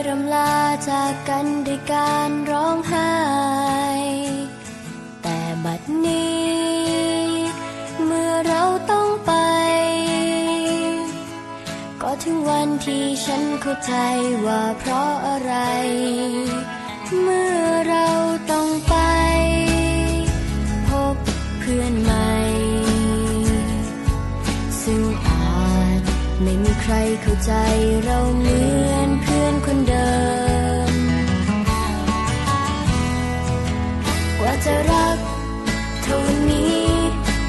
เห็นใครรำลาจากกันด้วยการร้องไห้ แต่บัดนี้ เมื่อเราต้องไป ก็ถึงวันที่ฉันเข้าใจว่าเพราะอะไร เมื่อเราต้องไป ไม่มีใครเข้าใจเราเหมือนเพื่อนคนเดิม กว่าจะรักเท่านี้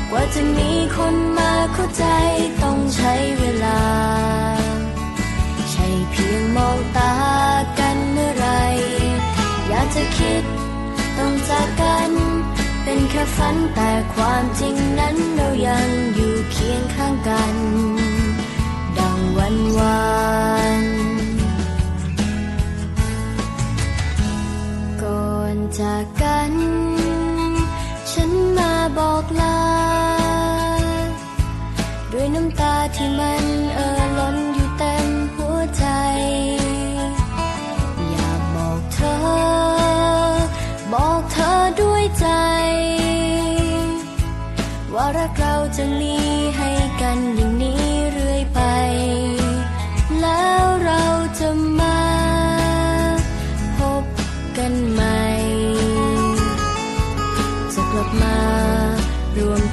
กว่าจะมีคนมาเข้าใจต้องใช้เวลา ใช่เพียงมองตากันเมื่อไร อยากจะคิดต้องจากกัน เป็นแค่ฝันแต่ความจริงนั้น บอกลา ด้วยน้ำตาที่มันเอ่อล้นอยู่เต็มหัวใจ อยากบอกเธอ บอกเธอด้วยใจ ว่ารักเราจะมีให้กันอย่างนี้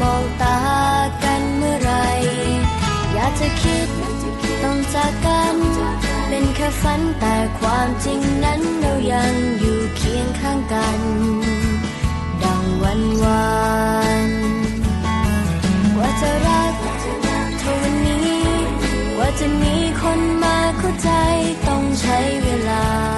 มองตากันเมื่อไร อยากจะคิดต้องจากกัน เป็นแค่ฝันแต่ความจริงนั้นเรายังอยู่เคียงข้างกัน ดังวันวานว่าจะรักเท่านี้ ว่าจะมีคนมาเข้าใจต้องใช้เวลา